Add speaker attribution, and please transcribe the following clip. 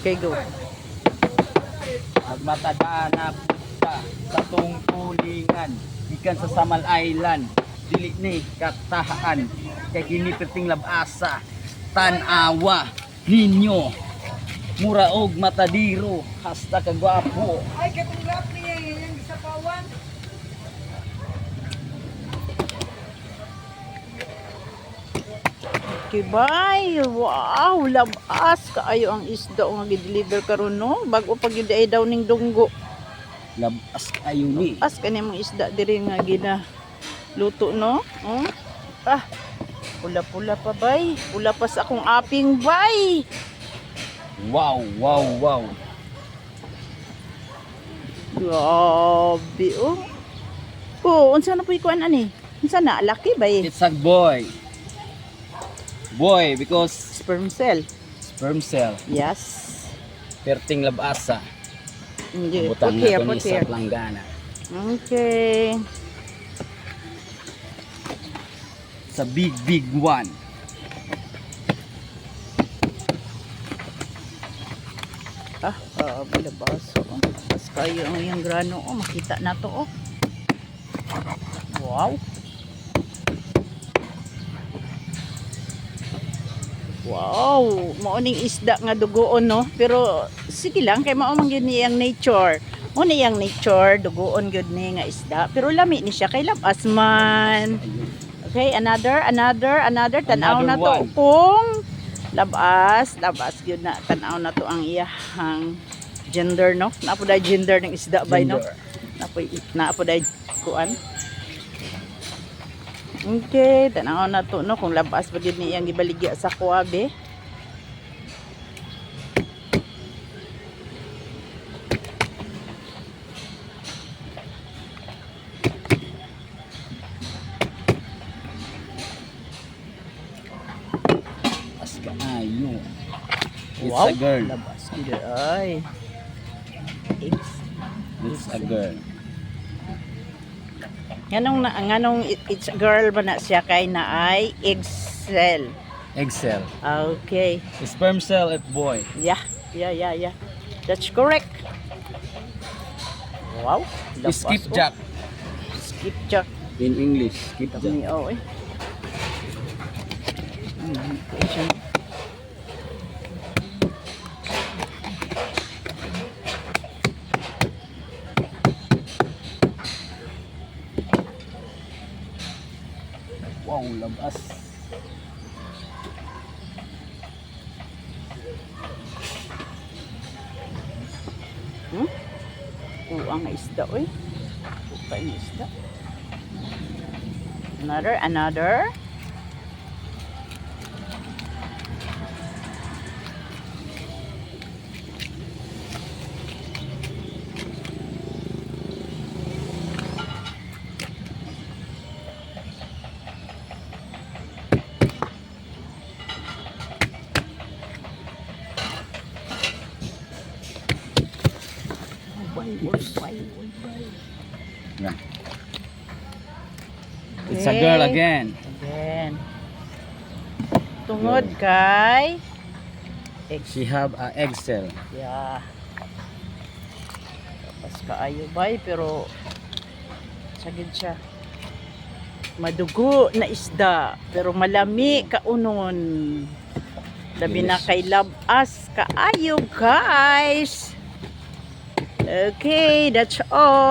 Speaker 1: Okay, go.
Speaker 2: Magmatadanap ta sa tungkulingan. Ikan sa Samal Island. Dili ni katahaan. Kay kini perting labasa. Tanawa ninyo. Muraog matadiro. Hasta kagwapo.
Speaker 3: Ay, katunglap niya yung sa pawan.
Speaker 1: Bye. Wow, labas kaayo ang isda nga gi-deliver karon no. Bago pa gyud ay daw ning dunggo.
Speaker 2: labas kayo ni
Speaker 1: As kani mong isda diri nga gina luto no. Oh. Ah. Pula-pula pa bay. Pula pa sa akong aping bay.
Speaker 2: wow wow wow
Speaker 1: Grabe oh. Oh, unsa na puy kuan ani? Unsa na laki bay?
Speaker 2: it's a boy boy because
Speaker 1: Sperm cell.
Speaker 2: sperm cell
Speaker 1: Yes.
Speaker 2: perting labasa
Speaker 1: Hindi.
Speaker 2: butang
Speaker 1: Put here,
Speaker 2: na
Speaker 1: here.
Speaker 2: sa planggana
Speaker 1: Okay.
Speaker 2: sa big big one
Speaker 1: Ah, uh, labas. Oh. Labas kayo ang iyong grano. Oh, makita na to. Oh. Wow. Wow, mao ning isda nga dugoon no. Pero sige lang kay mao man gyud niyang nature. Mo niyang nature dugoon gyud ni nga isda. Pero lami ni siya kay labas man. Okay, another, another, another. Tanaw na to kung labas, labas gyud na tanaw na to ang iyahang gender no. Napo gender ng isda bay no. Napo napo kuan. Okay, tanaw na to no? Kung labas pa gyud ni iyang gibaligya sa kuwabe.
Speaker 2: as kaayo it's
Speaker 1: wow,
Speaker 2: a girl.
Speaker 1: labas gyud ay. It's
Speaker 2: it's a girl
Speaker 1: Nganong na nganong it- it's a girl ba na siya kay na ay excel.
Speaker 2: egg cell
Speaker 1: Okay.
Speaker 2: sperm cell at boy
Speaker 1: Yeah. Yeah, yeah, yeah. That's correct. Wow. Lapas, oh.
Speaker 2: skipjack
Speaker 1: Skipjack.
Speaker 2: in English skipjack
Speaker 1: oh eh. Mm,
Speaker 2: labas
Speaker 1: Hmm? Uang nga isda oy. Upa nga isda. Another, another.
Speaker 2: Yeah. it's a girl again
Speaker 1: Again. Tungod kay
Speaker 2: she have a egg cell
Speaker 1: Yeah. Tapos kaayo bay pero sagid siya. Madugo na isda pero malami kaunon. Labi na kay labas kaayo guys. Okay, that's all.